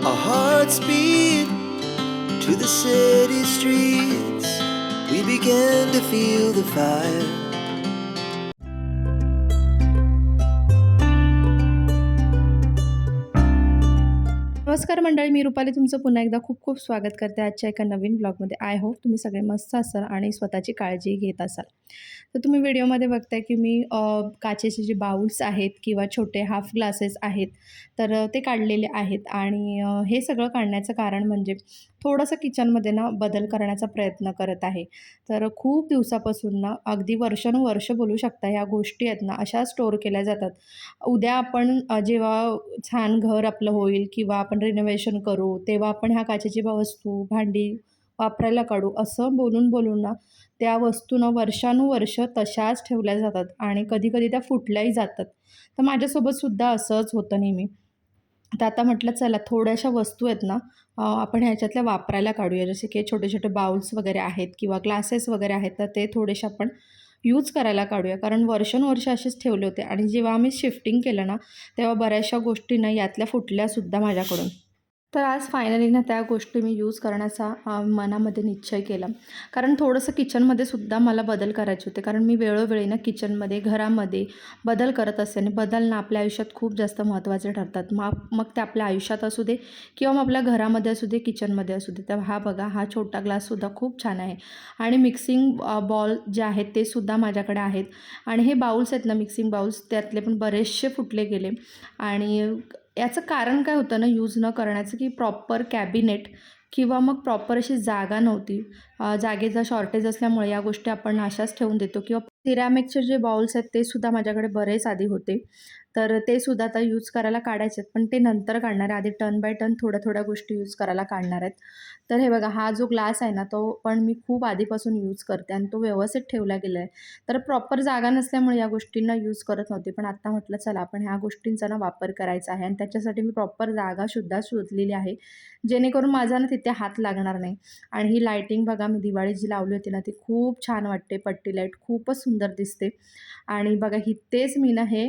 Our hearts beat to the city streets. We began to feel the fire. नमस्कार मंडळी मी रुपाली तुमचं पुन्हा एकदा खूप खूप स्वागत करते आजच्या एका नवीन ब्लॉगमध्ये आय होप तुम्ही सगळे मस्त असाल आणि स्वतःची काळजी घेत असाल तर तुम्ही व्हिडिओमध्ये बघताय की मी काचेचे जे बाउल्स आहेत किंवा छोटे हाफ ग्लासेस आहेत तर ते काढलेले आहेत आणि हे सगळं काढण्याचं कारण म्हणजे थोडंसं किचनमध्ये ना बदल करण्याचा प्रयत्न करत आहे. तर खूप दिवसापासून ना अगदी वर्षानुवर्ष बोलू शकता ह्या गोष्टी आहेत ना अशा स्टोअर केल्या जातात. उद्या आपण जेव्हा छान घर आपलं होईल किंवा आपण रिनोव्हेशन करू तेव्हा आपण ह्या काचेची वस्तू भांडी वापरायला काढू असं बोलून बोलून ना त्या वस्तूनं वर्षानुवर्ष तशाच ठेवल्या जातात आणि कधीकधी त्या फुटल्याही जातात. तर माझ्यासोबतसुद्धा असंच होतं नेहमी. तर आता म्हटलं चला थोड्याशा वस्तू आहेत ना आपण ह्याच्यातल्या वापरायला काढूया. जसे की छोटे छोटे बाउल्स वगैरे आहेत किंवा ग्लासेस वगैरे आहेत तर ते थोडेसे आपण यूज करायला काढूया. कारण वर्षानुवर्ष असेच ठेवले होते आणि जेव्हा आम्ही शिफ्टिंग केलं ना तेव्हा बऱ्याचशा गोष्टींना यातल्या फुटल्यासुद्धा माझ्याकडून. तर आज फायनली ना त्या गोष्टी मी यूज करण्याचा मनामध्ये निश्चय केला. कारण थोडंसं किचनमध्ये सुद्धा मला बदल करायचे होते. कारण मी वेळोवेळी ना किचनमध्ये घरामध्ये बदल करत असते आणि बदल ना आपल्या आयुष्यात खूप जास्त महत्त्वाचे ठरतात. मग मग ते आपल्या आयुष्यात असू दे किंवा मग आपल्या घरामध्ये असू दे किचनमध्ये असू दे. तर हा बघा हा छोटा ग्लाससुद्धा खूप छान आहे. आणि मिक्सिंग बॉल जे आहेत ते सुद्धा माझ्याकडे आहेत. आणि हे बाउल्स आहेत ना मिक्सिंग बाउल्स त्यातले पण बरेचसे फुटले गेले. आणि याचं कारण काय होतं ना यूज न करण्याचं की प्रॉपर कॅबिनेट किंवा मग प्रॉपर अशी जागा नव्हती. जागेचा शॉर्टेज असल्यामुळे या गोष्टी आपण अशाच ठेवून देतो. किंवा सिरॅमिकचे जे बाउल्स आहेत ते सुद्धा माझ्याकडे बरेच आधी होते. तर ते सुद्धा आता यूज करायला काढायचे आहेत पण ते नंतर काढणार आहे. आधी टर्न बाय टर्न थोड्या थोड्या गोष्टी यूज करायला काढणार आहेत. तर हे बघा हा जो ग्लास आहे ना तो पण मी खूप आधीपासून यूज करते आणि तो व्यवस्थित ठेवला गेला आहे तर प्रॉपर जागा नसल्यामुळे या गोष्टींना यूज करत नव्हते. पण आत्ता म्हटलं चला आपण ह्या गोष्टींचा ना वापर करायचा आहे आणि त्याच्यासाठी मी प्रॉपर जागासुद्धा शोधलेली आहे. जेणेकरून माझा ना तिथे हात लागणार नाही. आणि ही लायटिंग बघा मी दिवाळी जी लावली होती ना ती खूप छान वाटते. पट्टी लाइट खूपच सुंदर दिसते. आणि बघा इथेच मी ना हे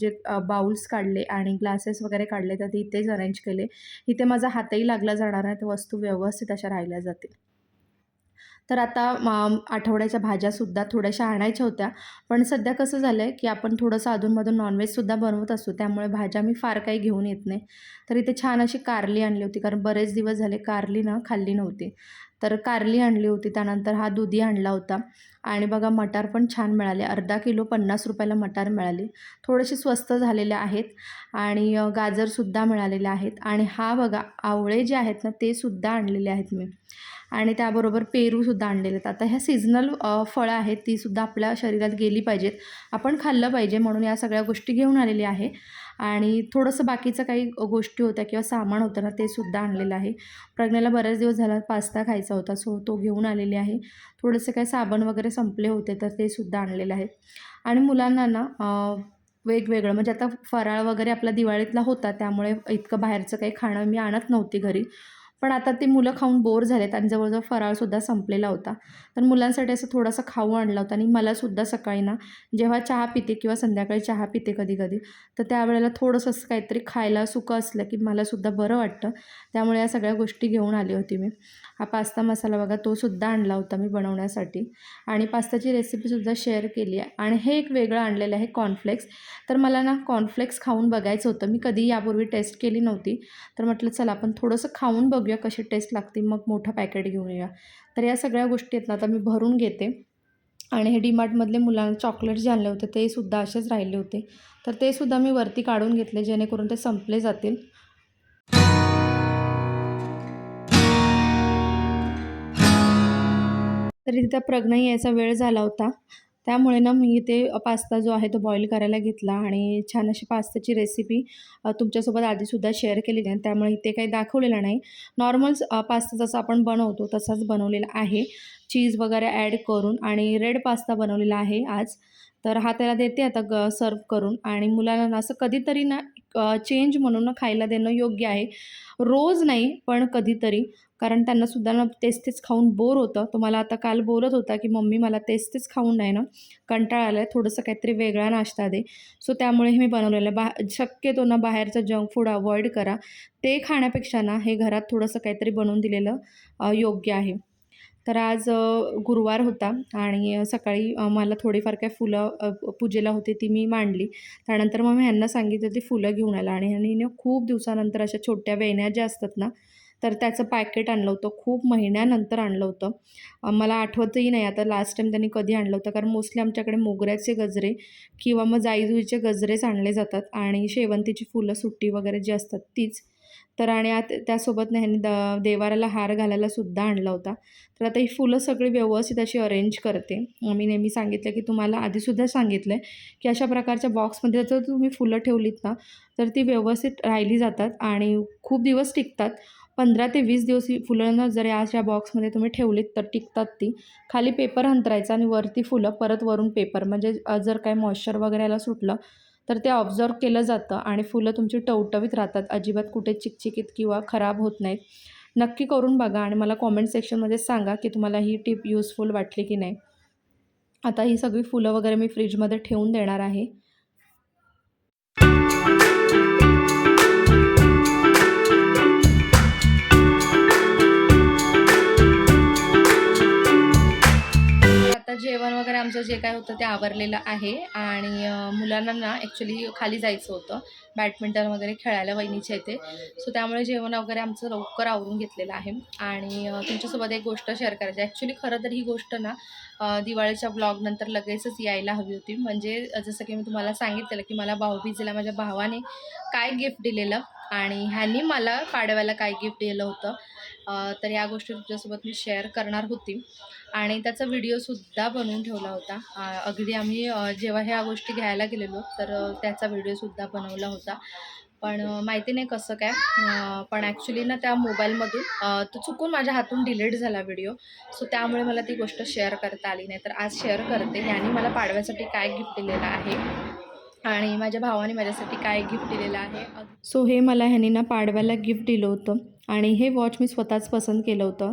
जे बाउल्स काढले आणि ग्लासेस वगैरे काढले तर ते इथेच अरेंज केले. इथे माझा हातही लागला जाणार आहे तर वस्तू व्यवस्थित अशा राहिल्या जातील. तर आता आठवड्याच्या भाज्यासुद्धा थोड्याशा आणायच्या होत्या. पण सध्या कसं झालं आहे की आपण थोडंसं अधूनमधून नॉनव्हेजसुद्धा बनवत असतो त्यामुळे भाज्या मी फार काही घेऊन येत नाही. तर इथे छान अशी कारली आणली होती कारण बरेच दिवस झाले कारली ना खाल्ली नव्हती. तर कारली आणली होती त्यानंतर हा दुधी आणला होता. आणि बघा मटार पण छान मिळाले. अर्धा किलो पन्नास रुपयाला मटार मिळाली. थोडेसे स्वस्त झालेले आहेत आणि गाजरसुद्धा मिळालेले आहेत. आणि हा बघा आवळे जे आहेत ना ते सुद्धा आणलेले आहेत मी. आणि त्याबरोबर पेरूसुद्धा आणलेले आहेत. आता ह्या सीझनल फळं आहेत तीसुद्धा आपल्या शरीरात गेली पाहिजेत. आपण खाल्लं पाहिजे म्हणून या सगळ्या गोष्टी घेऊन आलेली आहे. आणि थोडंसं बाकीचं काही गोष्टी होत्या किंवा सामान होतं ना ते सुद्धा आणलेलं आहे. प्रज्ञाला बरेच दिवस झाला पास्ता खायचा होता सो तो घेऊन आलेली आहे. थोडंसं काही साबण वगैरे संपले होते तर ते सुद्धा आणलेलं आहे. आणि मुलांना ना वेगवेगळं म्हणजे आता फराळ वगैरे आपला दिवाळीतला होता त्यामुळे इतकं बाहेरचं काही खाणं मी आणत नव्हती घरी. पण आता ते मुलं खाऊन बोर झालेत आणि जवळजवळ फराळसुद्धा संपलेला होता. तर मुलांसाठी असं थोडासा खाऊ आणला होता आणि मलासुद्धा सकाळी ना जेव्हा चहा पिते किंवा संध्याकाळी चहा पिते कधी कधी तर त्यावेळेला थोडंसं असं काहीतरी खायला सुकं असलं की मलासुद्धा बरं वाटतं. त्यामुळे या सगळ्या गोष्टी घेऊन आली होती मी. हा पास्ता मसाला बघा तो सुद्धा आणला होता मी बनवण्यासाठी. आणि पास्ताची रेसिपीसुद्धा शेअर केली आहे. आणि हे एक वेगळं आणलेलं आहे कॉर्नफ्लेक्स तर मला ना कॉर्नफ्लेक्स खाऊन बघायचं होतं. मी कधी यापूर्वी टेस्ट केली नव्हती. तर म्हटलं चला आपण थोडंसं खाऊन बघूया. कशी टेस्ट लागते. मग मोठं पॅकेट घेऊन येऊया. तर या सगळ्या गोष्टी आहेत ना आता मी भरून घेते. आणि हे डीमार्टमधले मुलांना चॉकलेट जे आणले होते ते सुद्धा असेच राहिले होते. तर ते सुद्धा मी वरती काढून घेतले जेणेकरून ते संपले जातील. तर तिथं प्रज्ञा यायचा वेळ झाला होता. त्यामुळे ना मी इथे पास्ता जो आहे तो बॉईल करायला घेतला आणि छान अशी पास्ताची रेसिपी तुमच्यासोबत आधीसुद्धा शेअर केलेली आहे. त्यामुळे इथे काही दाखवलेलं नाही. नॉर्मल पास्ता जसा आपण बनवतो तसाच बनवलेला आहे. चीज वगैरे ॲड करून आणि रेड पास्ता बनवलेला आहे आज. तर हा त्याला देते आता ग सर्व करून. आणि मुलांना असं कधीतरी ना चेंज म्हणून खायला देणं योग्य आहे. रोज नाही पण कधीतरी. कारण त्यांनासुद्धा ना तेच तेच खाऊन बोर होतं. तो मला आता काल बोलत होता की मम्मी मला तेच तेच खाऊन नाही ना. कंटाळा आला आहे थोडंसं काहीतरी वेगळा नाश्ता दे. सो त्यामुळे हे मी बनवलेलं आहे. बा शक्यतो ना बाहेरचं जंक फूड अवॉइड करा. ते खाण्यापेक्षा ना हे घरात थोडंसं काहीतरी बनवून दिलेलं योग्य आहे. तर आज गुरुवार होता आणि सकाळी मला थोडीफार काय फुलं पूजेला होती ती मी मांडली. त्यानंतर मग मी ह्यांना सांगितलं ती फुलं घेऊन आला आणि ह्यांनी खूप दिवसानंतर अशा छोट्या वेण्या ज्या असतात ना तर त्याचं पॅकेट आणलं होतं खूप महिन्यानंतर आणलं होतं. मला आठवतही नाही आता लास्ट टाईम त्यांनी कधी आणलं होतं कारण मोस्टली आमच्याकडे मोगऱ्याचे गजरे किंवा मग जाईजुईचे गजरेच आणले जातात आणि शेवंतीची फुलं सुट्टी वगैरे जी असतात तीच तर आणि आत त्यासोबत ना द देवाराला हार घालायला सुद्धा आणला होता. तर आता ही फुलं सगळी व्यवस्थित अशी अरेंज करते. मी नेहमी सांगितलं की तुम्हाला आधीसुद्धा सांगितलं आहे की अशा प्रकारच्या बॉक्समध्ये जर तुम्ही फुलं ठेवलीत ना तर ती व्यवस्थित राहिली जातात आणि खूप दिवस टिकतात. पंधरा ते वीस दिवस ही फुलं जर अशा बॉक्समध्ये तुम्ही ठेवलीत तर टिकतात ती. खाली पेपर हंतरायचा आणि वरती फुलं परत वरून पेपर म्हणजे जर काय मॉइश्चर वगैरे याला सुटलं तर ते ऑब्झर्व केलं जातं आणि फुलं तुमची टवटवीत राहतात. अजिबात कुठे चिकचिकीत किंवा खराब होत नाहीत. नक्की करून बघा आणि मला कॉमेंट सेक्शनमध्ये सांगा की तुम्हाला ही टिप यूजफुल वाटली की नाही. आता ही सगळी फुलं वगैरे मी फ्रीजमध्ये ठेवून देणार आहे. आता जेवण वगैरे आमचं जे काय होतं ते आवरलेलं आहे आणि मुलांना ना ॲक्च्युली खाली जायचं होतं. बॅडमिंटन वगैरे खेळायला वहिनीच्या इथे. सो त्यामुळे जेवण वगैरे आमचं लवकर आवरून घेतलेलं आहे. आणि तुमच्यासोबत एक गोष्ट शेअर करायची ॲक्च्युली खरं तर ही गोष्ट ना दिवाळीच्या ब्लॉगनंतर लगेचच यायला हवी होती. म्हणजे जसं की मी तुम्हाला सांगितलेलं की मला भाऊबीजेला माझ्या भावाने काय गिफ्ट दिलेलं आणि ह्यांनी मला पाडव्याला काय गिफ्ट दिलं होतं. तर या गोष्टी तुमच्यासोबत मी शेअर करणार होती. आणि त्याचा व्हिडिओसुद्धा बनवून ठेवला होता. अगदी आम्ही जेव्हा ह्या गोष्टी घ्यायला गेलेलो तर त्याचा व्हिडिओसुद्धा बनवला होता. पण माहिती नाही कसं काय पण ॲक्च्युली ना त्या मोबाईलमधून तो चुकून माझ्या हातून डिलीट झाला व्हिडिओ सो त्यामुळे मला ती गोष्ट शेअर करता आली नाही. तर आज शेअर करते. यांनी मला पाडव्यासाठी काय गिफ्ट दिलेलं आहे? आणि माझ्या भावाने माझ्यासाठी काय गिफ्ट दिलेलं आहे? सो हे मला ह्यांनी ना पाडव्याला गिफ्ट दिलं होतं. आणि हे वॉच मी स्वतःच पसंत केलं होतं.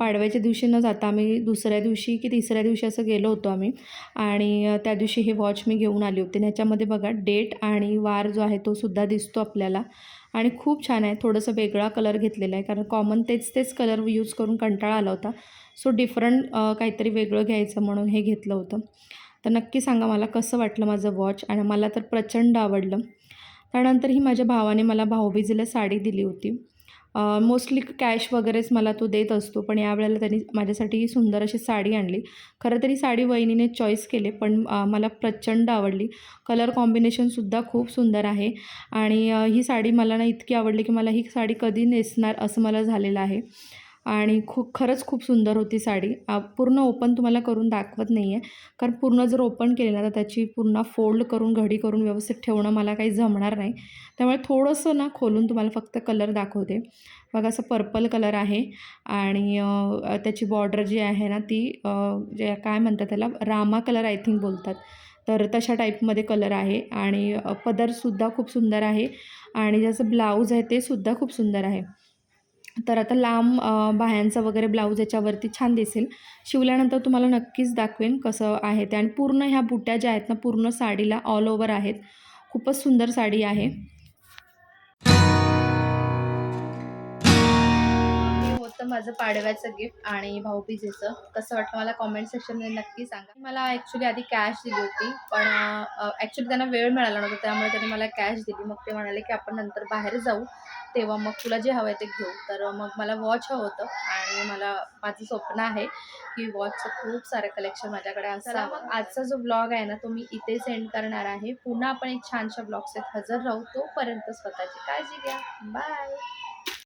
पाडव्याच्या दिवशी न जाता आम्ही दुसऱ्या दिवशी की तिसऱ्या दिवशी असं गेलो होतो आम्ही. आणि त्या दिवशी हे वॉच मी घेऊन आली होती. आणि ह्याच्यामध्ये बघा डेट आणि वार जो आहे तो सुद्धा दिसतो आपल्याला. आणि खूप छान आहे. थोडंसं वेगळा कलर घेतलेला आहे. कारण कॉमन तेच तेच कलर यूज करून कंटाळा आला होता. सो डिफरंट काहीतरी वेगळं घ्यायचं म्हणून हे घेतलं होतं. तर नक्की सांगा मला कसं वाटलं माझं वॉच आणि मला तर प्रचंड आवडलं. त्यानंतर ही माझ्या भावाने मला भाऊबीजेला साडी दिली होती. मोस्टली कॅश वगैरेच मला तो देत असतो पण यावेळेला त्यांनी माझ्यासाठी सुंदर अशी साडी आणली. खरं तरी साडी वहिनीने चॉईस केले पण मला प्रचंड आवडली. कलर कॉम्बिनेशनसुद्धा खूप सुंदर आहे. आणि ही साडी मला ना इतकी आवडली की मला ही साडी कधी नेसणार असं मला झालेलं आहे. आणि खूप खरंच खूप सुंदर होती साडी. पूर्ण ओपन तुम्हाला करून दाखवत नाही आहे कारण पूर्ण जर ओपन केली ना तर त्याची पूर्ण फोल्ड करून घडी करून व्यवस्थित ठेवणं मला काही जमणार नाही. त्यामुळे थोडंसं ना खोलून तुम्हाला फक्त कलर दाखवते. बघा असं पर्पल कलर आहे. आणि त्याची बॉर्डर जी आहे ना ती जे काय म्हणतात त्याला रामा कलर आय थिंक बोलतात. तर तशा टाईपमध्ये कलर आहे. आणि पदरसुद्धा खूप सुंदर आहे. आणि ज्याचं ब्लाऊज आहे ते सुद्धा खूप सुंदर आहे. तर आता लांब बाह्यांचं वगैरे ब्लाऊज याच्यावरती छान दिसेल. शिवल्यानंतर तुम्हाला नक्कीच दाखवेन कसं आहे ते. आणि पूर्ण ह्या बुट्या ज्या आहेत ना पूर्ण साडीला ऑल ओवर आहेत. खूपच सुंदर साडी आहे. होतं माझं पाडव्याचं गिफ्ट आणि भाऊबीजेचं कसं वाटलं मला कॉमेंट सेक्शनमध्ये नक्की सांगा. मला ॲक्च्युली आधी कॅश दिली होती पण ॲक्च्युली त्यांना वेळ मिळाला नव्हता त्यामुळे त्यांनी मला कॅश दिली. मग ते म्हणाले की आपण नंतर बाहेर जाऊ तेव्हा मग तुला जे हवं आहे ते घेऊ. तर मग मला वॉच हवं होतं आणि मला माझं स्वप्न आहे की वॉचचं खूप सारं कलेक्शन माझ्याकडे असावं मग. आजचा जो ब्लॉग आहे ना तो मी इथे सेंड करणार आहे. पुन्हा आपण एक छानशा ब्लॉगसेत हजर राहू तोपर्यंत स्वतःची काळजी घ्या. बाय